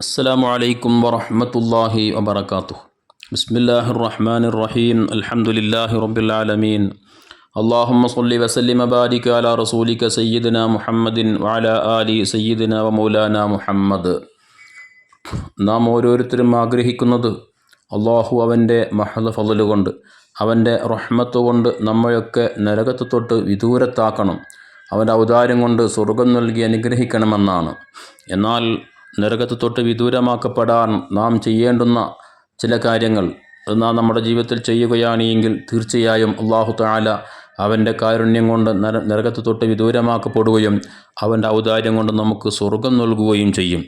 അസ്സാം അലൈക്കും വാഹമത്തല്ലാഹി വാത്തു ബിസ്മില്ലാഹി റഹ്മാൻ റഹീം അലഹമുല്ലാഹി റബുലാലമീൻ അള്ളാഹമ്മ സുല്ലി വസ്ലിം അബാരിക് അല റസൂലിക സയ്യിദിന മുഹമ്മദിൻ വാല അലി സയ്യിദിന വ മൗലാന മുഹമ്മദ്. നാം ഓരോരുത്തരും ആഗ്രഹിക്കുന്നത് അള്ളാഹു അവന്റെ മഹദ് ഫതൽ കൊണ്ട് അവന്റെ റഹ്മത്ത് കൊണ്ട് നമ്മയൊക്കെ നരകത്ത് തൊട്ട് വിദൂരത്താക്കണം. അവന്റെ ഔദാര്യം കൊണ്ട് സ്വർഗം നൽകി അനുഗ്രഹിക്കണമെന്നാണ്. എന്നാൽ നരകത്ത് തൊട്ട് വിദൂരമാക്കപ്പെടാൻ നാം ചെയ്യേണ്ടുന്ന ചില കാര്യങ്ങൾ നാം നമ്മുടെ ജീവിതത്തിൽ ചെയ്യുകയാണെങ്കിൽ തീർച്ചയായും അള്ളാഹു താല അവന്റെ കാരുണ്യം കൊണ്ട് നര നരകത്ത് തൊട്ട് വിദൂരമാക്കപ്പെടുകയും അവന്റെ ഔദാര്യം കൊണ്ട് നമുക്ക് സ്വർഗം നൽകുകയും ചെയ്യും.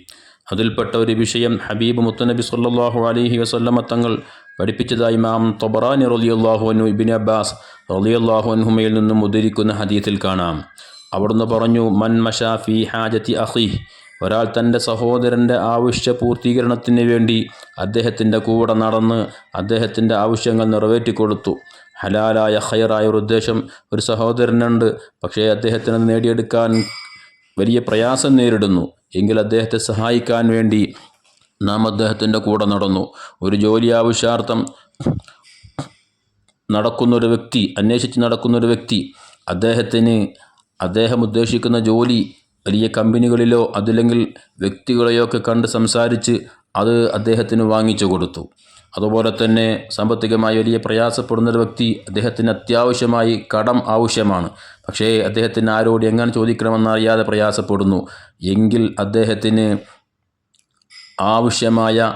അതിൽപ്പെട്ട ഒരു വിഷയം ഹബീബ് മുത്തനബി സല്ലാഹു അലഹി വസല്ലമ തങ്ങൾ പഠിപ്പിച്ചതായി മാം തൊബറാനി അള്ളാഹു അനു ഇബിൻ അബ്ബാസ് റലിയല്ലാഹു അൻഹുമയിൽ നിന്നും ഉദ്ധരിക്കുന്ന ഹദീത്തിൽ കാണാം. അവിടുന്ന് പറഞ്ഞു മൻ മഷാ ഫി ഹാജത്തി അഹി ഒരാൾ തന്റെ സഹോദരന്റെ ആവശ്യ പൂർത്തീകരണത്തിന് വേണ്ടി അദ്ദേഹത്തിന്റെ കൂടെ നടന്ന് അദ്ദേഹത്തിന്റെ ആവശ്യങ്ങൾ നിറവേറ്റിക്കൊടുത്തു. ഹലാലായ ഹയറായ ഒരു ഉദ്ദേശം ഒരു സഹോദരനുണ്ട്. പക്ഷേ അദ്ദേഹത്തിന് നേടിയെടുക്കാൻ വലിയ പ്രയാസം നേരിടുന്നു. എങ്കിൽ അദ്ദേഹത്തെ സഹായിക്കാൻ വേണ്ടി നാം അദ്ദേഹത്തിന്റെ കൂടെ നടന്നു. ഒരു ജോലി ആവശ്യാർത്ഥം നടക്കുന്നൊരു വ്യക്തി അന്വേഷിച്ച് നടക്കുന്നൊരു വ്യക്തി അദ്ദേഹത്തിന് അദ്ദേഹം ഉദ്ദേശിക്കുന്ന ജോലി വലിയ കമ്പനികളിലോ അതില്ലെങ്കിൽ വ്യക്തികളെയോ ഒക്കെ കണ്ട് സംസാരിച്ച് അത് അദ്ദേഹത്തിന് വാങ്ങിച്ചു കൊടുത്തു. അതുപോലെ തന്നെ സാമ്പത്തികമായി വലിയ പ്രയാസപ്പെടുന്ന ഒരു വ്യക്തി അദ്ദേഹത്തിന് അത്യാവശ്യമായി കടം ആവശ്യമാണ്. പക്ഷേ അദ്ദേഹത്തിന് ആരോട് എങ്ങനെ ചോദിക്കണമെന്നറിയാതെ പ്രയാസപ്പെടുന്നു. എങ്കിൽ അദ്ദേഹത്തിന് ആവശ്യമായ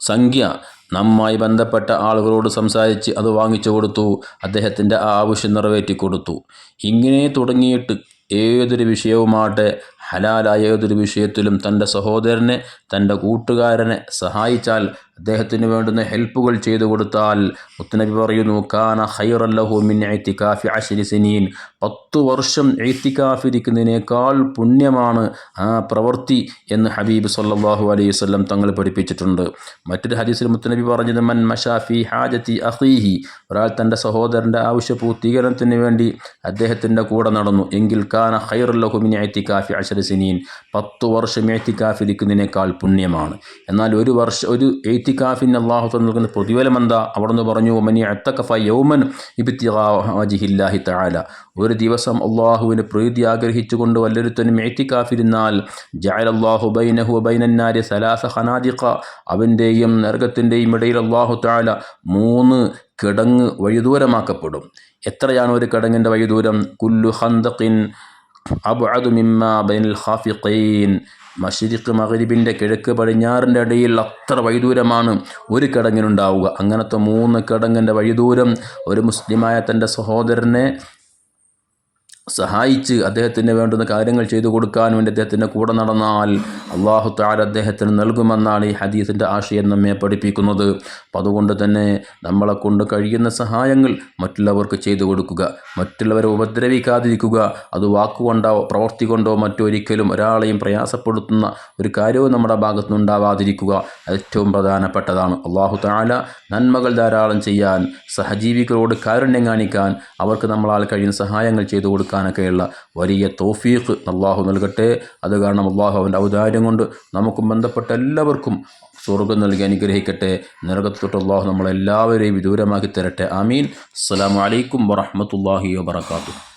സംഖ്യ നമ്മുമായി ബന്ധപ്പെട്ട ആളുകളോട് സംസാരിച്ച് അത് വാങ്ങിച്ചു കൊടുത്തു. അദ്ദേഹത്തിന്റെ ആ ആവശ്യം നിറവേറ്റി കൊടുത്തു. ഇങ്ങനെ തുടങ്ങിയിട്ട് ഏതൊരു വിഷയവുമാട്ടെ ഹലാലായ ഏതൊരു വിഷയത്തിലും തന്റെ സഹോദരനെ തന്റെ കൂട്ടുകാരനെ സഹായിച്ചാൽ അദ്ദേഹത്തിന് വേണ്ടുന്ന ഹെൽപ്പുകൾ ചെയ്തു കൊടുത്താൽ മുത്തനബി പറയുന്നു കാന ഹൈറല്ലഹു മിൻ ഐത്തിക്കാഫി അശ്രി സിനീൻ. പത്തു വർഷം ഐത്തിക്കാഫിരിക്കുന്നതിനേക്കാൾ പുണ്യമാണ് ആ പ്രവൃത്തി എന്ന് ഹബീബ് സല്ലാഹു അലൈഹി വല്ലം തങ്ങൾ പഠിപ്പിച്ചിട്ടുണ്ട്. മറ്റൊരു ഹദീസിൽ മുത്തനബി പറഞ്ഞത് മൻ മഷാഫി ഹാജത്തി അഹീഹി ഒരാൾ തന്റെ സഹോദരന്റെ ആവശ്യ പൂർത്തീകരണത്തിന് വേണ്ടി അദ്ദേഹത്തിന്റെ കൂടെ നടന്നു. എങ്കിൽ കാന ഹൈറല്ലഹു മിൻ ഐത്തിക്കാഫി അശ്രി സിനീൻ പത്ത് വർഷം എത്തിക്കാഫിരിക്കുന്നതിനേക്കാൾ പുണ്യമാണ്. എന്നാൽ ഒരു വർഷം ഒരു എയ്ത്തിക്കാഫിന് അള്ളാഹു നൽകുന്ന പ്രതിഫലം എന്താ അവിടുന്ന് പറഞ്ഞു മനി അത്തക്കഫ യൗമൻ ഇബിത്തിഹില്ലാഹി താല ഒരു ദിവസം അള്ളാഹുവിന് പ്രീതി ആഗ്രഹിച്ചുകൊണ്ട് വല്ലൊരുത്തനും എയ്ത്തിക്കാഫിരുന്നാൽ ജാൽ അള്ളാഹു ബൈനഹു ബൈനന്നാരി സലാസ ഹനാദിഖ അവന്റെയും നരകത്തിന്റെയും ഇടയിൽ അള്ളാഹു താല മൂന്ന് കിടങ്ങ് വഴിദൂരമാക്കപ്പെടും. എത്രയാണ് ഒരു കിടങ്ങിന്റെ വഴിദൂരം? കുല്ലു ഹന്തഖിൻ അബ്അദു മിമ്മ ബൈനൽ ഖാഫിഖീൻ. മഷരിഖ് മഗ്രിബിന്റെ കിഴക്ക് പടിഞ്ഞാറിന്റെ ഇടയിൽ അത്ര വൈദൂരമാണ് ഒരു കിടങ്ങിനുണ്ടാവുക. അങ്ങനത്തെ മൂന്ന് കിടങ്ങിന്റെ വഴിദൂരം ഒരു മുസ്ലിമായ തന്റെ സഹോദരനെ സഹായിച്ച് അദ്ദേഹത്തിന് വേണ്ടുന്ന കാര്യങ്ങൾ ചെയ്തു കൊടുക്കാൻ വേണ്ടി അദ്ദേഹത്തിന്റെ കൂടെ നടന്നാൽ അള്ളാഹു താര അദ്ദേഹത്തിന് നൽകുമെന്നാണ് ഈ ഹദീസിന്റെ ആശയം നമ്മെ പഠിപ്പിക്കുന്നത്. അപ്പം അതുകൊണ്ട് തന്നെ നമ്മളെ കൊണ്ട് കഴിയുന്ന സഹായങ്ങൾ മറ്റുള്ളവർക്ക് ചെയ്തു കൊടുക്കുക. മറ്റുള്ളവരെ ഉപദ്രവിക്കാതിരിക്കുക. അത് വാക്കുകൊണ്ടോ പ്രവൃത്തി കൊണ്ടോ മറ്റൊരിക്കലും ഒരാളെയും പ്രയാസപ്പെടുത്തുന്ന ഒരു കാര്യവും നമ്മുടെ ഭാഗത്തു നിന്നുണ്ടാവാതിരിക്കുക ഏറ്റവും പ്രധാനപ്പെട്ടതാണ്. അള്ളാഹു താല നന്മകൾ ധാരാളം ചെയ്യാൻ സഹജീവികളോട് കാരുണ്യം കാണിക്കാൻ അവർക്ക് നമ്മളാൽ കഴിയുന്ന സഹായങ്ങൾ ചെയ്തു കൊടുക്കാനൊക്കെയുള്ള വലിയ തോഫീഖ് അള്ളാഹു നൽകട്ടെ. അത് കാരണം അള്ളാഹു അവന്റെ ഔദാര്യം കൊണ്ട് നമുക്കും ബന്ധപ്പെട്ട എല്ലാവർക്കും സ്വർഗം നൽകി അനുഗ്രഹിക്കട്ടെ. നരകത്ത് തൊട്ട് അള്ളാഹു നമ്മളെല്ലാവരെയും വിദൂരമാക്കി തരട്ടെ. ആമീൻ. അസ്സാം വലൈക്കും വറഹമത്തല്ലാഹി വാത്തു